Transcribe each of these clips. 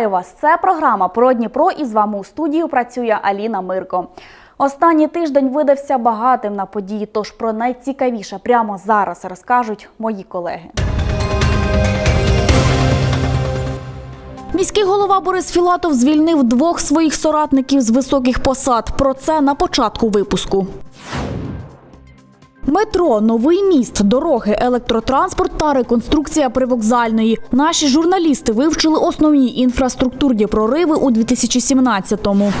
Вітаю вас! Це програма про Дніпро і з вами у студії працює Аліна Мирко. Останній тиждень видався багатим на події, тож про найцікавіше прямо зараз розкажуть мої колеги. Міський голова Борис Філатов звільнив двох своїх соратників з високих посад. Про це на початку випуску. Метро, новий міст, дороги, електротранспорт та реконструкція привокзальної. Наші журналісти вивчили основні інфраструктурні прориви у 2017-му.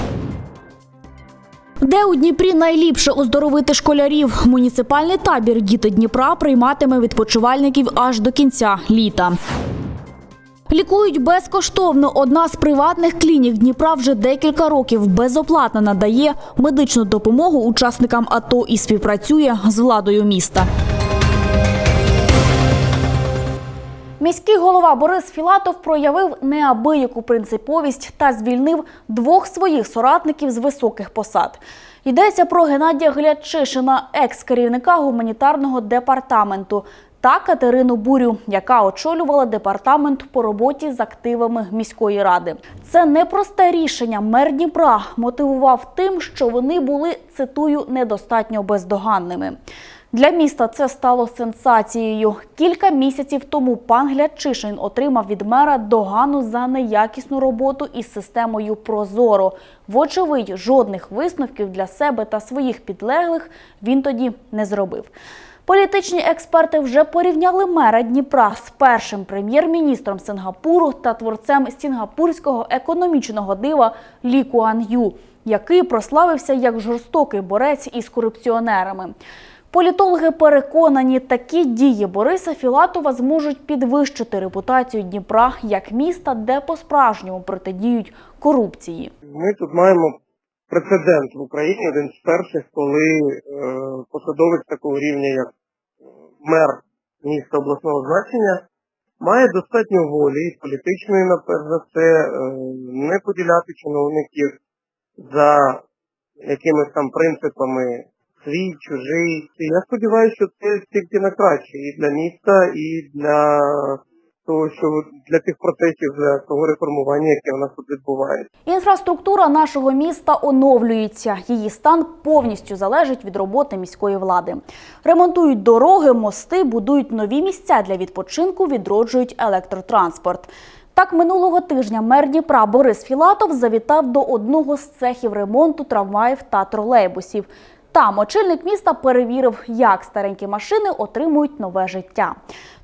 Де у Дніпрі найліпше оздоровити школярів? Муніципальний табір Діти Дніпра прийматиме відпочивальників аж до кінця літа. Лікують безкоштовно. Одна з приватних клінік Дніпра вже декілька років безоплатно надає медичну допомогу учасникам АТО і співпрацює з владою міста. Міський голова Борис Філатов проявив неабияку принциповість та звільнив двох своїх соратників з високих посад. Йдеться про Геннадія Глячишина, екс-керівника гуманітарного департаменту, та Катерину Бурю, яка очолювала департамент по роботі з активами міської ради. Це непросте рішення. Мер Дніпра мотивував тим, що вони були цитую недостатньо бездоганними. Для міста це стало сенсацією. Кілька місяців тому пан Глячишин отримав від мера догану за неякісну роботу із системою Прозоро. Вочевидь, жодних висновків для себе та своїх підлеглих він тоді не зробив. Політичні експерти вже порівняли мера Дніпра з першим прем'єр-міністром Сингапуру та творцем сінгапурського економічного дива Лі Куан Ю, який прославився як жорстокий борець із корупціонерами. Політологи переконані, такі дії Бориса Філатова зможуть підвищити репутацію Дніпра як міста, де по-справжньому протидіють корупції. Ми тут маємо прецедент в Україні, один з перших, коли е, посадовець такого рівня, як мер міста обласного значення, має достатньо волі і політичної, наперед за це, е, не поділяти чиновників за якимись там принципами свій, чужий. Я сподіваюся, що це тільки на краще і для міста, і для того, що для тих процесів, для того реформування, яке у нас тут відбувається. Інфраструктура нашого міста оновлюється. Її стан повністю залежить від роботи міської влади. Ремонтують дороги, мости, будують нові місця для відпочинку, відроджують електротранспорт. Так, минулого тижня мер Дніпра Борис Філатов завітав до одного з цехів ремонту трамваїв та тролейбусів. Там очільник міста перевірив, як старенькі машини отримують нове життя.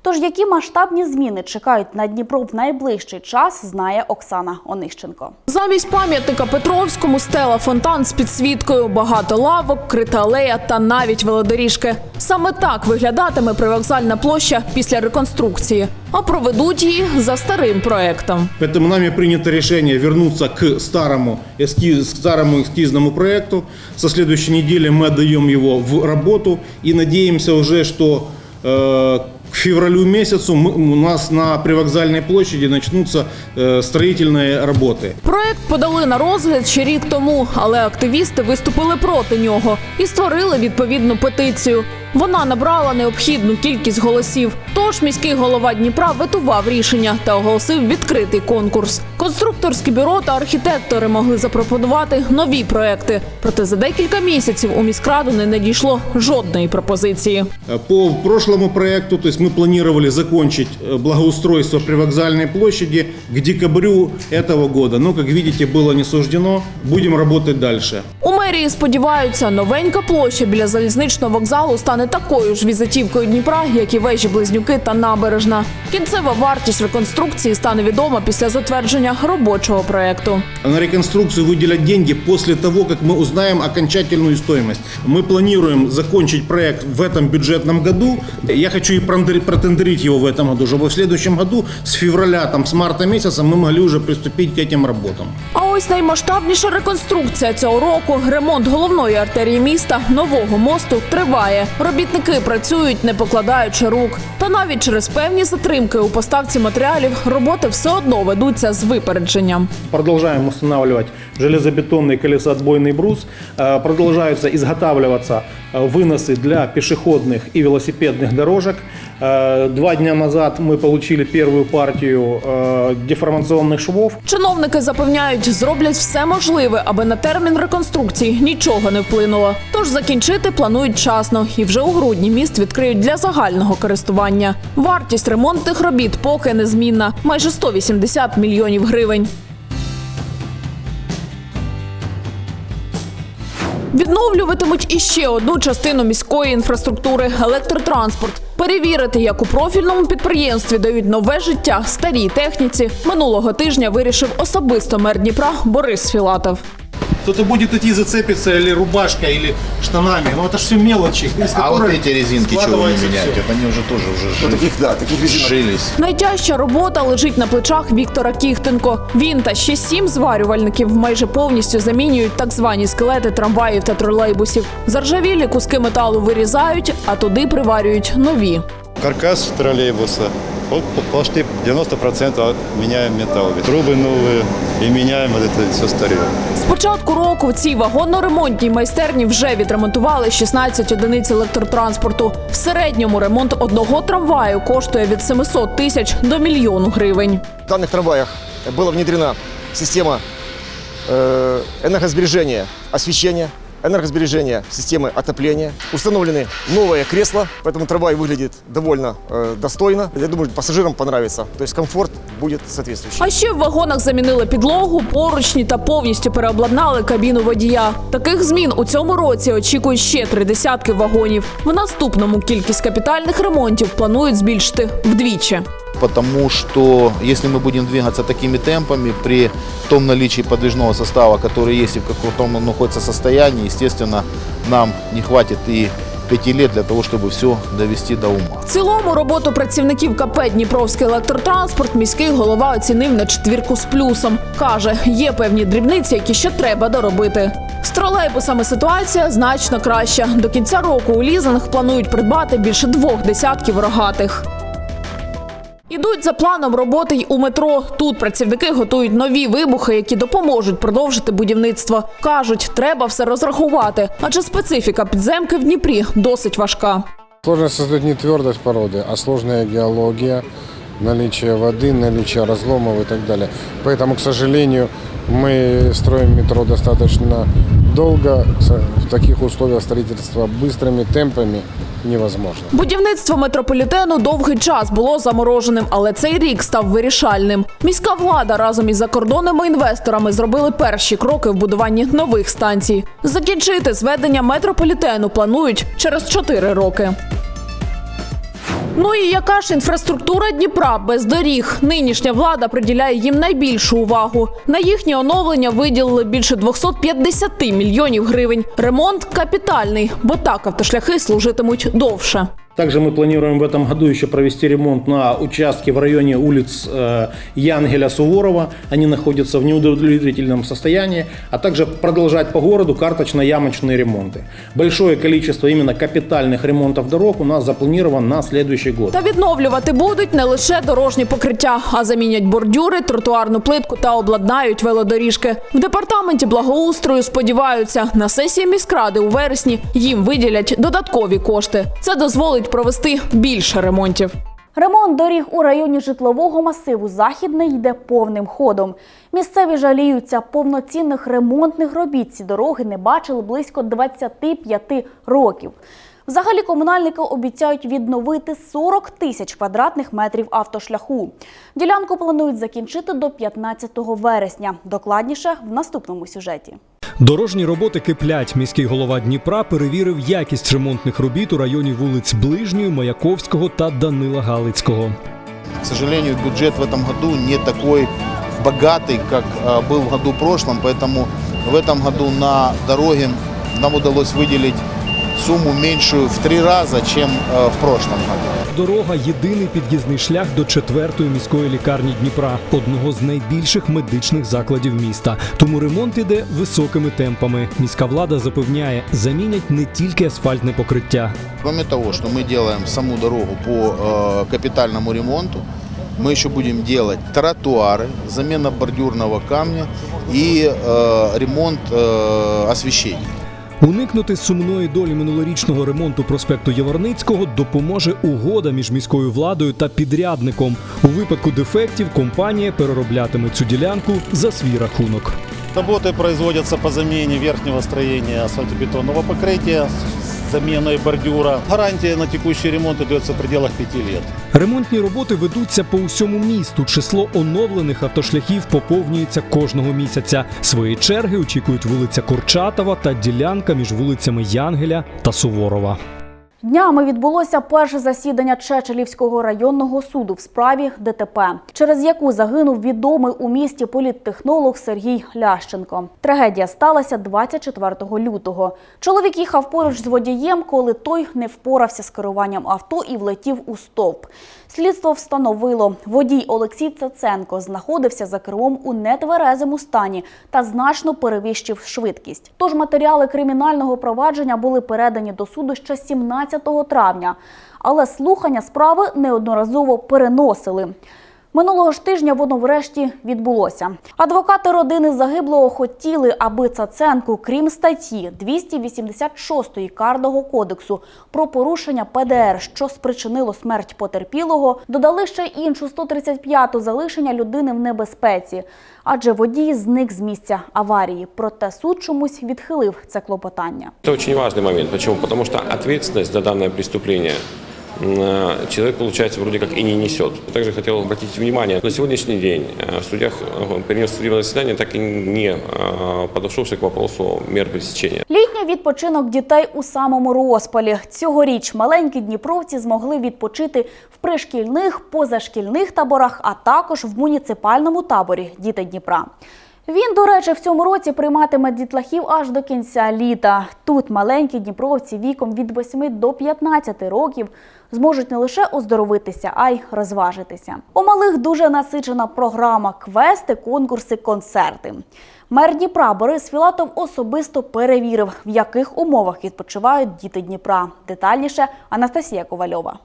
Тож, які масштабні зміни чекають на Дніпро в найближчий час, знає Оксана Онищенко. Замість пам'ятника Петровському стела фонтан з підсвіткою, багато лавок, крита алея та навіть велодоріжки. Саме так виглядатиме привокзальна площа після реконструкції. А проведуть її за старим проектом. Поэтому нами принято решение вернуться к старому, эскиз, старому эскизному проекту. Со следующей недели мы отдаем его в работу и надеемся уже, что э, к февралю месяцу мы- у нас на привокзальной площади начнутся э, строительные работы. Проект подали на розгляд ще рік тому, але активісти виступили проти нього і створили відповідну петицію. Вона набрала необхідну кількість голосів. Тож міський голова Дніпра ветував рішення та оголосив відкритий конкурс. Конструкторське бюро та архітектори могли запропонувати нові проекти. Проте за декілька місяців у міськраду не надійшло жодної пропозиції. Э, По прошлому проекту, то есть мы планировали закончить э, благоустройство привокзальной площади к декабрю этого года. Но, как видите, было не суждено. Будем работать дальше. У мерії сподіваються, новенька площа біля залізничного вокзалу стане такою ж візитівкою Дніпра, як і вежі Близнюки та набережна. Кінцева вартість реконструкції стане відома після затвердження робочого проекту. На реконструкцию выделят деньги после того, как мы узнаем окончательную стоимость. Мы планируем закончить проект в этом бюджетном году. Я хочу и прондер- протендерить его в этом году, чтобы в следующем году с февраля, там, с марта месяца мы могли уже приступить к этим работам. А ось ось наймасштабніша реконструкція цього року. Ремонт головної артерії міста нового мосту триває. Робітники працюють, не покладаючи рук. Та навіть через певні затримки у поставці матеріалів роботи все одно ведуться з випередженням. Продолжаем устанавливать железобетонный колесоотбойный брус. Э, Продолжаются изготавливаться э, выносы для пешеходных и велосипедных дорожек. Э, Два дня назад мы получили первую партию э, деформационных швов. Чиновники запевняють, зроблять все можливе, аби на термін реконструкції нічого не вплинуло. Тож закінчити планують вчасно, і вже у грудні міст відкриють для загального користування. Вартість ремонтних робіт поки незмінна майже 180 мільйонів гривень. Відновлюватимуть іще одну частину міської інфраструктури електротранспорт. Перевірити, як у профільному підприємстві дають нове життя старій техніці. Минулого тижня вирішив особисто мер Дніпра Борис Філатов Кто-то будет идти зацепиться или рубашкой, или штанами. Но это же все мелочи. из А вот которых эти резинки чего вы не складывается меняете? всё. Это они уже тоже уже Ну, жили- таких, да, таких резинок. жились. Найтяжча робота лежить на плечах Віктора Кіхтенко. Він та ще сім зварювальників майже повністю замінюють так звані скелети трамваїв та тролейбусів. Заржавілі куски металу вирізають, а туди приварюють нові. Каркас троллейбуса. Вот по- почти 90% меняем металл. Трубы новые и меняем вот это все старье. З початку року в цій вагонно-ремонтній майстерні вже відремонтували 16 одиниць електротранспорту. В середньому ремонт одного трамваю коштує від 700 тисяч до мільйону гривень. В данных трамваях была внедрена система э, энергосбережения освещения, энергосбережения системы отопления. Установлены новые кресла, поэтому трамвай выглядит довольно э, достойно. Я думаю, пассажирам понравится. То есть комфорт будет соответствующий. А ще в вагонах замінили підлогу, поручні та повністю переобладнали кабіну водія. Таких змін у цьому році очікують ще три десятки вагонів. В наступному кількість капітальних ремонтів планують збільшити вдвічі. Потому что если мы будем двигаться такими темпами при том наличии подвижного состава, который есть и в каком он находится состоянии, естественно, нам не хватит и пяти лет для того, чтобы все довести до ума. В цілому роботу працівників КП Дніпровський електротранспорт міський голова оцінив на четвірку з плюсом. Каже, є певні дрібниці, які ще треба доробити. З тролейбусами ситуація значно краща. До кінця року у лізинг планують придбати більше двох десятків рогатих. Ідуть за планом роботи й у метро. Тут працівники готують нові вибухи, які допоможуть продовжити будівництво. кажуть, треба все розрахувати, адже специфіка підземки в Дніпрі досить важка. Сложность создать не твердость породы, а сложная геология, наличие воды, наличие разломов и так далее. Поэтому, к сожалению, мы строим метро достаточно долго. В таких условиях строительства быстрыми темпами невозможно. Будівництво метрополітену довгий час було замороженим, але цей рік став вирішальним. Міська влада разом із закордонними інвесторами зробили перші кроки в будуванні нових станцій. Закінчити зведення метрополітену планують через 4 роки. Ну і яка ж інфраструктура Дніпра без доріг? Нинішня влада приділяє їм найбільшу увагу. На їхнє оновлення виділили більше 250 мільйонів гривень. Ремонт капітальний, бо так автошляхи служитимуть довше. Также мы планируем в этом году еще провести ремонт на участке в районе улиц э, Янгеля Суворова. Они находятся в неудовлетворительном состоянии, а также продолжать по городу карточно-ямочные ремонты. Большое количество именно капитальных ремонтов дорог у нас запланировано на следующий год. Та відновлювати будуть не лише дорожні покриття, а замінять бордюри, тротуарну плитку та обладнають велодоріжки. В департаменті благоустрою сподіваються, на сесії міськради у вересні їм виділять додаткові кошти. Це дозволить провести більше ремонтів. Ремонт доріг у районі житлового масиву Західний йде повним ходом. Місцеві жаліються, повноцінних ремонтних робіт ці дороги не бачили близько 25 років. Взагалі комунальники обіцяють відновити 40 тисяч квадратних метрів автошляху. Ділянку планують закінчити до 15 вересня. Докладніше в наступному сюжеті. Дорожні роботи киплять. Міський голова Дніпра перевірив якість ремонтних робіт у районі вулиць Ближньої, Маяковського та Данила Галицького. К сожалению, бюджет в этом году не такой богатый, как э, был в году прошлом, поэтому в этом году на дороге нам удалось выделить сумму меньшую в три раза, чем э, в прошлом году. Дорога єдиний під'їзний шлях до четвертої міської лікарні Дніпра, одного з найбільших медичних закладів міста. Тому ремонт іде високими темпами. Міська влада запевняє, замінять не тільки асфальтне покриття. Кроме того, что мы делаем саму дорогу по э, капитальному ремонту, мы еще будем делать тротуары, замена бордюрного камня и э, ремонт э, освещения. Уникнути сумної долі минулорічного ремонту проспекту Яворницького допоможе угода між міською владою та підрядником. У випадку дефектів компанія перероблятиме цю ділянку за свій рахунок. Роботи производятся по заміні верхнього строєння асфальтобетонного покрытия с заменой бордюра. Гарантія на текущий ремонт йдеться в пределах 5 лет. Ремонтні роботи ведуться по усьому місту. Число оновлених автошляхів поповнюється кожного місяця. Свої черги очікують вулиця Курчатова та ділянка між вулицями Янгеля та Суворова. Днями відбулося перше засідання Чечелівського районного суду в справі ДТП, через яку загинув відомий у місті політтехнолог Сергій Лященко. Трагедія сталася 24 лютого. Чоловік їхав поруч з водієм, коли той не впорався з керуванням авто і влетів у стовп. Слідство встановило, водій Олексій Цаценко знаходився за кермом у нетверезому стані та значно перевищив швидкість. Тож матеріали кримінального провадження були передані до суду ще 17 травня, але слухання справи неодноразово переносили. Минулого ж тижня воно врешті відбулося. Адвокати родини загиблого хотіли, аби Цаценку, крім статті 286 Карного кодексу про порушення ПДР, що спричинило смерть потерпілого, додали ще іншу 135 залишення людини в небезпеці, адже водій зник з місця аварії. Проте суд чомусь відхилив це клопотання. Это очень важный момент. Почему? Потому что ответственность за данное преступление м, э, человек, получается, вроде как и не несет. Также хотел обратить внимание, на сегодняшний день э, судья э, перенес судебное заседание, так и не э, подошелся к вопросу мер пресечения. Літній відпочинок дітей у самому розпалі. Цьогоріч маленькі дніпровці змогли відпочити в пришкільних, позашкільних таборах, а також в муніципальному таборі Діти Дніпра. Він, до речі, в цьому році прийматиме дітлахів аж до кінця літа. Тут маленькі дніпровці віком від 8 до 15 років зможуть не лише оздоровитися, а й розважитися. У малих дуже насичена програма квести, конкурси, концерти. Мер Дніпра Борис Філатов особисто перевірив, в яких умовах відпочивають діти Дніпра. Детальніше Анастасія Ковальова.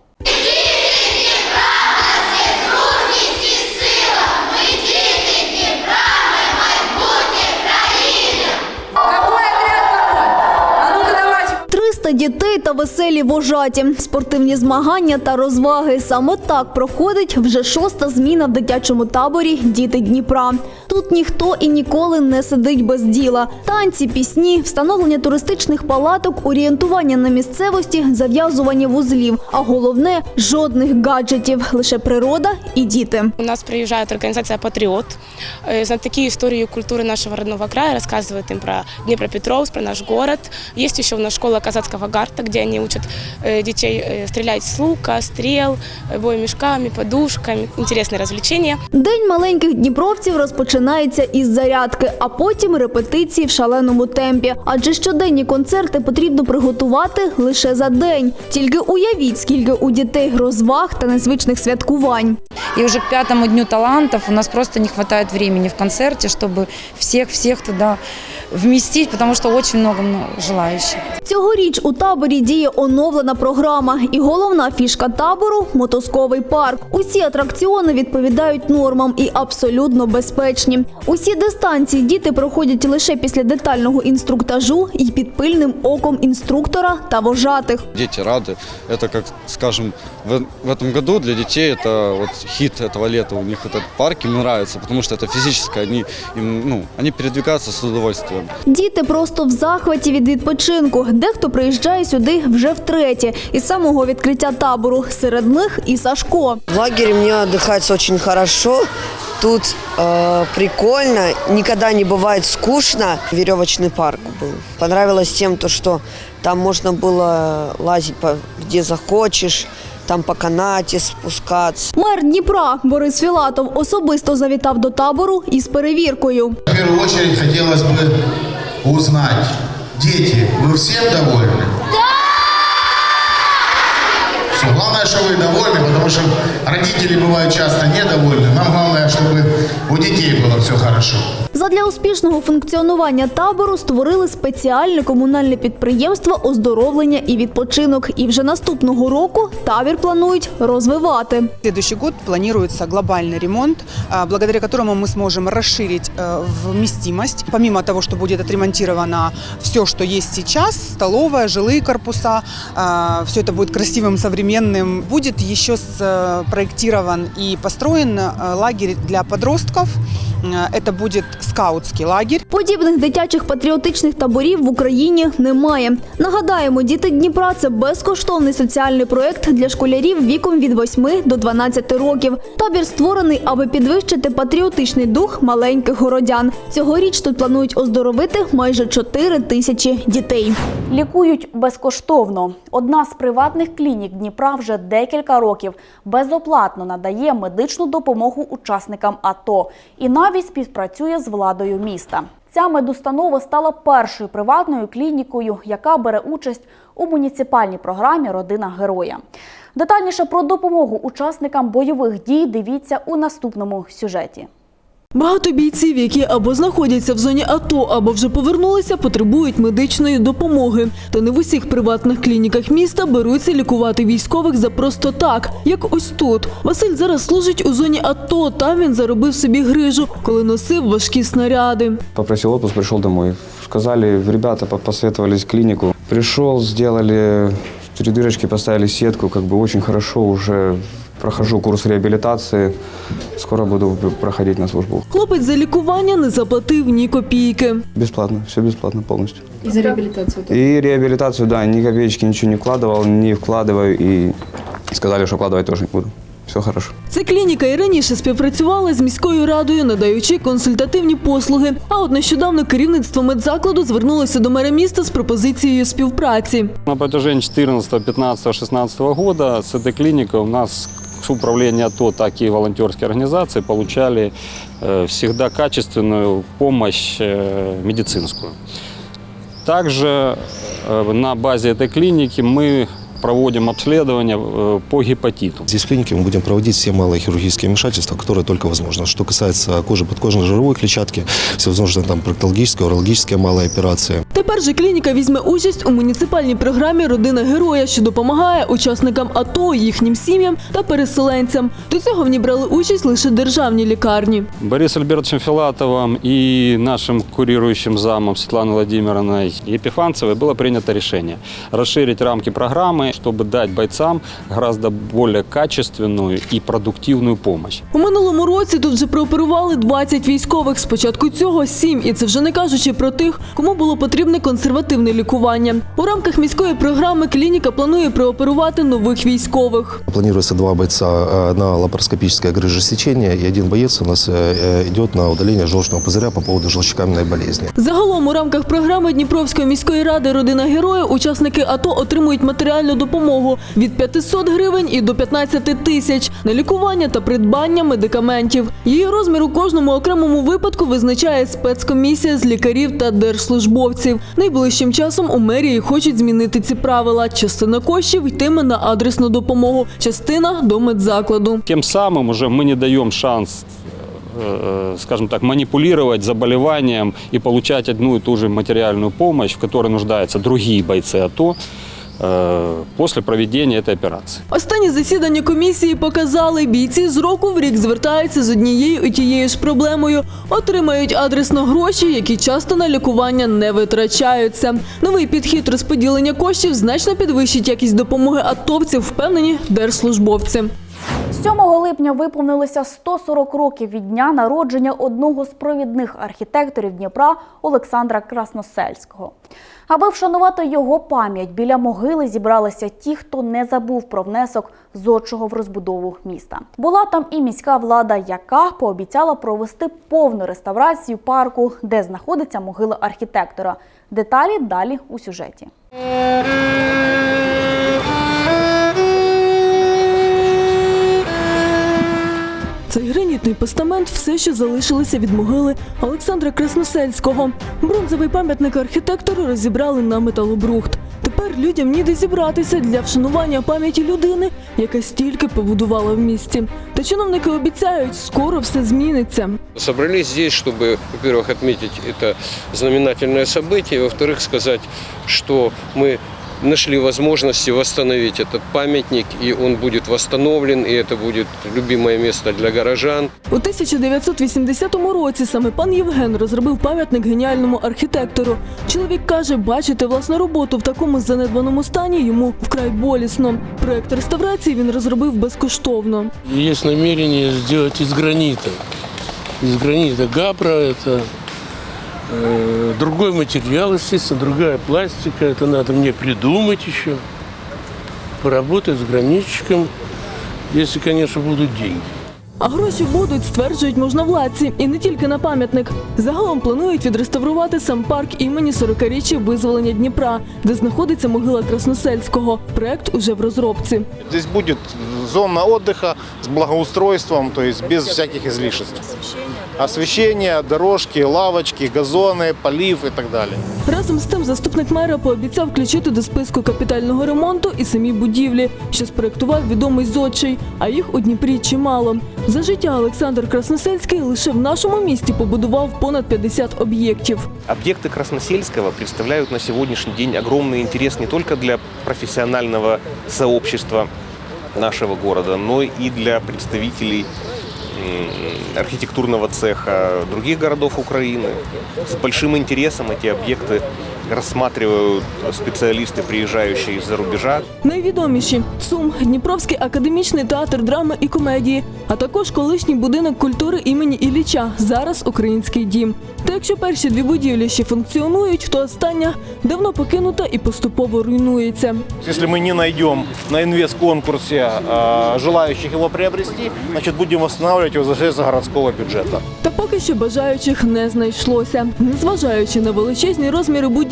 дітей та веселі вожаті, спортивні змагання та розваги. Саме так проходить вже шоста зміна в дитячому таборі Діти Дніпра. Тут ніхто і ніколи не сидить без діла. Танці, пісні, встановлення туристичних палаток, орієнтування на місцевості, зав'язування вузлів. А головне жодних гаджетів, лише природа і діти. У нас приезжает организация «Патриот», э, знатоки истории и культуры нашего родного края, рассказывают им про Днепропетровск, про наш город. Есть еще у нас школа казацкого гарта, где они учат э, детей э, стрелять с лука, стрел, э, бой мешками, подушками. Интересные развлечения. День маленьких дніпровців розпочинається із зарядки, а потім репетиції в шаленому темпі. Адже щоденні концерти потрібно приготувати лише за день. Тільки уявіть, скільки у дітей розваг та незвичних святкувань. И уже к пятому дню талантов у нас просто не хватает времени в концерте, чтобы всех-всех туда вместить, потому что очень много много желающих. Цьогоріч у таборі діє оновлена програма, і головна фішка табору мотузковий парк. Усі атракціони відповідають нормам і абсолютно безпечні. Усі дистанції діти проходять лише після детального інструктажу і під пильним оком інструктора та вожатих. Дети рады. Это, как скажем, в, в этом году для детей это вот хит этого лета. У них этот парк им нравится, потому что это физически. Они, им, ну, они передвигаются с удовольствием. Діти просто в захваті від відпочинку. Дехто приїжджає сюди вже втретє із самого відкриття табору. Серед них і Сашко. В лагере мне отдыхается очень хорошо. Тут э, прикольно, никогда не бывает скучно. Веревочный парк был. Понравилось тем, то, что там можно было лазить по, где захочешь, там по канаті спускатися. Мер Дніпра Борис Філатов особисто завітав до табору із перевіркою. В першу чергу хотілося б узнати, діти, ви всім довольні? Все, главное, что вы довольны, потому что родители бывают часто недовольны. Нам главное, чтобы у детей было все хорошо. Задля успішного функціонування табору створили спеціальне комунальне підприємство оздоровлення і відпочинок. І вже наступного року табір планують розвивати. Следующий год планируется глобальный ремонт, а, благодаря которому мы сможем расширить э, вместимость. Помимо того, что будет отремонтировано все, что есть сейчас, столовая, жилые корпуса, все это будет красивым, современным. Будет еще спроектирован и построен э, лагерь для подростков. Это будет скаутский лагерь. Подібних дитячих патріотичних таборів в Україні немає. Нагадаємо, діти Дніпра це безкоштовний соціальний проект для школярів віком від 8 до 12 років. Табір створений, аби підвищити патріотичний дух маленьких городян. Цьогоріч тут планують оздоровити майже 4 тисячі дітей. Лікують безкоштовно. Одна з приватних клінік Дніпра вже декілька років безоплатно надає медичну допомогу учасникам АТО і навіть співпрацює з владою міста. Ця медустанова стала першою приватною клінікою, яка бере участь у муніципальній програмі Родина героя. Детальніше про допомогу учасникам бойових дій дивіться у наступному сюжеті. Багато бійців, які або знаходяться в зоні АТО, або вже повернулися, потребують медичної допомоги. Та не в усіх приватних клініках міста беруться лікувати військових за просто так, як ось тут. Василь зараз служить у зоні АТО. Там він заробив собі грижу, коли носив важкі снаряди. Попросил отпуск, пришел домой. Сказали, ребята по- посоветовались в клинику. Пришел, сделали три дырочки, поставили сетку, как бы очень хорошо уже прохожу курс реабилитации. Скоро буду проходить на службу. Хлопець за лікування не заплатив ні копійки. Бесплатно, все бесплатно полностью. І за реабілітацію И реабилитацию, да, ни копеечки ничего не вкладывал, не вкладываю. И сказали, что вкладывать тоже не буду. Все хорошо. Ця клініка і раніше співпрацювала з міською радою, надаючи консультативні послуги. А от нещодавно керівництво медзакладу звернулося до мера міста з пропозицією співпраці. На протяжении 14, 15, 16 года с этой клиникой у нас с управления АТО, так и волонтерские организации получали э, всегда качественную помощь э, медицинскую. Также э, на базе этой клиники мы проводим обследование э, по гепатиту. Здесь в клинике мы будем проводить все малые хирургические вмешательства, которые только возможно. Что касается кожи подкожно-жировой клетчатки, всевозможные там проктологические, урологические малые операции. Тепер же клініка візьме участь у муніципальній програмі Родина героя, що допомагає учасникам АТО, їхнім сім'ям та переселенцям. До цього в ній брали участь лише державні лікарні. Борисом Альбертовичем Филатовым и нашим курирующим замом Светланой Владимировной Епифанцевой было принято решение расширить рамки программы, чтобы дать бойцам гораздо более качественную и продуктивную помощь. У минулому році тут вже прооперували 20 військових. Спочатку цього 7, і це вже не кажучи про тих, кому було потрібне консервативне лікування. У рамках міської програми клініка планує прооперувати нових військових. Планируется два бойца э, на лапароскопическое грыжесечение, и один боец у нас э, э, идет на удаление желчного пузыря по поводу желчекаменной болезни. Загалом у рамках програми Дніпровської міської ради Родина героя учасники АТО отримують матеріальну допомогу від 500 гривень і до 15 тисяч на лікування та придбання медикаментів. Її розмір у кожному окремому випадку визначає спецкомісія з лікарів та держслужбовців. Найближчим часом у мерії хочуть змінити ці правила. Частина коштів йтиме на адресну допомогу, частина до медзакладу. Тем самым уже мы не даем шанс э, скажем так, манипулировать заболеванием и получать одну и ту же материальную помощь, в которой нуждаются другие бойцы АТО э, после цієї операції. Останні засідання комісії показали, бійці з року в рік звертаються з однією і тією ж проблемою, отримають адресно гроші, які часто на лікування не витрачаються. Новий підхід розподілення коштів значно підвищить якість допомоги атовців, впевнені держслужбовці. 7 липня виповнилося 140 років від дня народження одного з провідних архітекторів Дніпра Олександра Красносельського. Аби вшанувати його пам'ять, біля могили зібралися ті, хто не забув про внесок зодчого в розбудову міста. Була там і міська влада, яка пообіцяла провести повну реставрацію парку, де знаходиться могила архітектора. Деталі далі у сюжеті. Цей гранітний постамент все ще залишилося від могили Олександра Красносельського. Бронзовий пам'ятник архітектору розібрали на металобрухт. Тепер Тепер людям ніде зібратися для вшанування пам'яті людини, яка стільки побудувала в місті. Та чиновники обіцяють, скоро все зміниться. Собрались здесь, чтобы, во-первых, отметить это знаменательное событие, во-вторых, сказать, что мы нашли возможности восстановить этот памятник, и он будет восстановлен, и это будет любимое место для горожан. У 1980 році саме пан Євген розробив пам'ятник геніальному архітектору. Чоловік каже, бачити власну роботу в такому занедбаному стані йому вкрай болісно. Проект реставрації він розробив безкоштовно. Есть намерение сделать из гранита. Из гранита габра это э, другой материал, естественно, другая пластика. Это надо мне придумать еще. Поработать с гранитчиком, если, конечно, будут деньги. А гроші будуть, стверджують можновладці, і не тільки на пам'ятник. Загалом планують відреставрувати сам парк імені 40-річчя визволення Дніпра, де знаходиться могила Красносельського. Проект уже в розробці. Здесь будет зона отдыха с благоустройством, то есть без всяких излишеств. Освещение, дорожки, лавочки, газоны, полив и так далее. Разом з тим заступник мера пообіцяв включити до списку капітального ремонту і самі будівлі, що спроектував відомий зодчий, а їх у Дніпрі чимало. За життя Олександр Красносельський лише в нашому місті побудував понад 50 об'єктів. Объекты Красносельского представляют на сегодняшний день огромный интерес не только для профессионального сообщества нашего города, но и для представителей м, архитектурного цеха других городов Украины. С большим интересом эти объекты рассматривают специалисты, приезжающие из-за рубежа. Найвідоміші ЦУМ, Дніпровський академічний театр драми і комедії, а також колишній будинок культури імені Ілліча, зараз український дім. Та якщо перші дві будівлі ще функціонують, то остання давно покинута і поступово руйнується. Если мы не найдем на инвест-конкурсе э, желающих его приобрести, значит будем восстанавливать его за средства городского бюджета. Та поки що бажаючих не знайшлося. Незважаючи на величезні розміри будівлі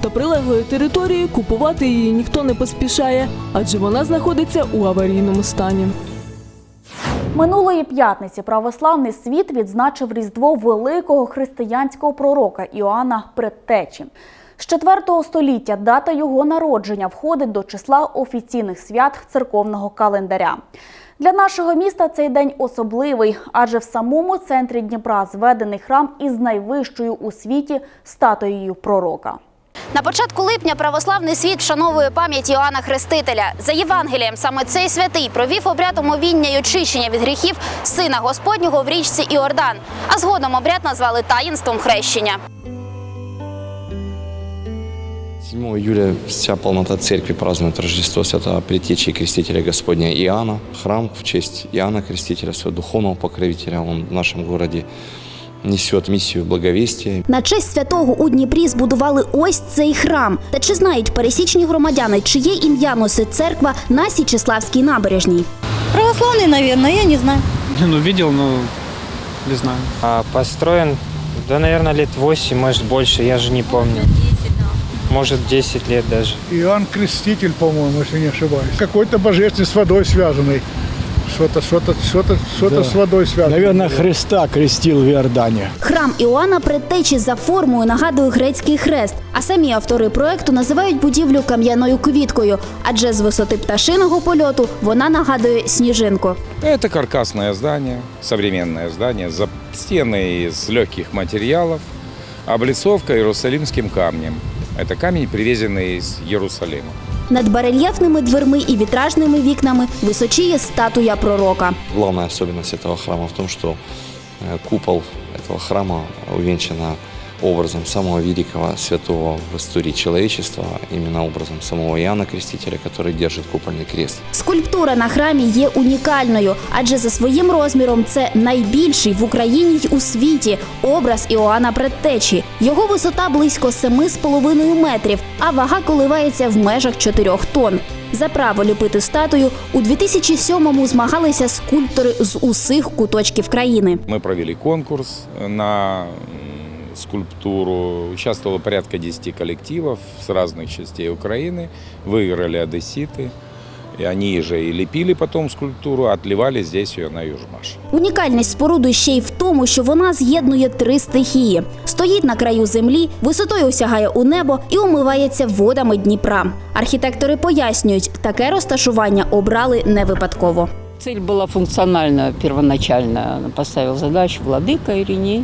та прилеглої території, купувати її ніхто не поспішає, адже вона знаходиться у аварійному стані. Минулої п'ятниці православний світ відзначив Різдво великого християнського пророка Іоанна Предтечі. З 4 століття дата його народження входить до числа офіційних свят церковного календаря. Для нашого міста цей день особливий, адже в самому центрі Дніпра зведений храм із найвищою у світі статуєю пророка. На початку липня православний світ вшановує пам'ять Іоанна Хрестителя. За Євангелієм саме цей святий провів обряд омовіння й очищення від гріхів сина Господнього в річці Іордан. А згодом обряд назвали таїнством хрещення. 7 июля вся полнота церкви празднует Рождество Святого Предтечи и Крестителя Господня Иоанна. Храм в честь Иоанна Крестителя, своего духовного покровителя, он в нашем городе несет миссию благовестия. На честь святого у Дніпрі збудували ось цей храм. Та чи знають пересічні громадяни, чиє ім'я носить церква на Січеславській набережній? Православный, наверное, я не знаю. Ну, видел, но не знаю. А, построен, да, наверное, лет 8, может, больше, я же не помню Может, 10 лет даже. Иоанн Креститель, по-моему, если не ошибаюсь. Какой-то божественный с водой связанный. Что-то, что-то, что-то, что-то с водой связано. Наверное, Христа крестил в Иордане. Храм Іоанна Предтечі за формою нагадує грецький хрест, а самі автори проекту називають будівлю кам'яною квіткою, адже з висоти пташиного польоту вона нагадує сніжинку. Это каркасное здание, современное здание, за стены из легких материалов, облицовка иерусалимским камнем. Это камень, привезенный из Иерусалима. Над барельєфними дверми і вітражними вікнами височіє статуя пророка. Главная особенность этого храма в том, что э, купол этого храма увенчана образом самого великого святого в истории человечества, именно образом самого Иоанна Крестителя, который держит купольный крест. Скульптура на храмі є унікальною, адже за своїм розміром це найбільший в Україні й у світі образ Іоанна Предтечі. Його висота близько 7,5 метрів, а вага коливається в межах 4 тонн. За право ліпити статую у 2007-му змагалися скульптори з усіх куточків країни. Мы провели конкурс на м, скульптуру. Участвовало порядка 10 коллективов с разных частей Украины. Выиграли одесситы. И они же и лепили потом скульптуру, отливали здесь ее на Южмаш. Унікальність споруди ще й в тому, що вона з'єднує три стихії: стоїть на краю землі, висотою осягає у небо і умивається водами Дніпра. Архітектори пояснюють, таке розташування обрали не випадково. Цель была функциональная первоначально. Она поставила задачу владыка Ириней,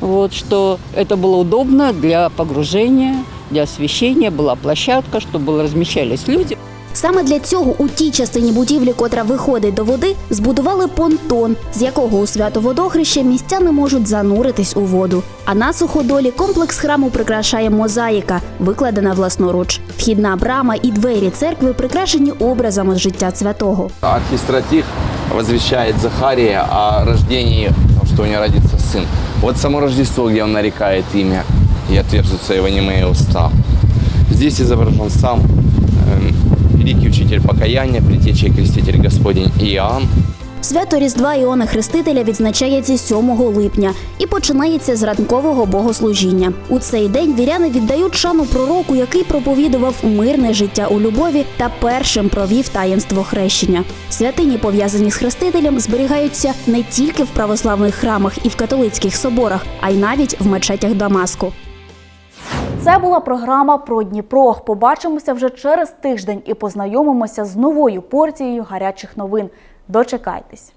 вот, что это было удобно для погружения, для освещения, была площадка, чтобы размещались люди. Саме для цього у тій частині будівлі, котра виходить до води, збудували понтон, з якого у свято водохреще містяни можуть зануритись у воду. А на суходолі комплекс храму прикрашає мозаїка, викладена власноруч. Вхідна брама і двері церкви прикрашені образами з життя святого. Архистратих возвещает Захария о рождении, что у него родится сын. Вот само Рождество, где он нарекает имя, и отвержутся его немые уста. Здесь изображен сам эм, великий учитель покаяния, предтеча и креститель Господень Иоанн. Свято Різдва Іона Хрестителя відзначається 7 липня і починається з ранкового богослужіння. У цей день віряни віддають шану пророку, який проповідував мирне життя у любові та першим провів таїнство хрещення. Святині, пов'язані з хрестителем, зберігаються не тільки в православних храмах і в католицьких соборах, а й навіть в мечетях Дамаску. Це була програма про Дніпро. Побачимося вже через тиждень і познайомимося з новою порцією гарячих новин. Дочекайтесь.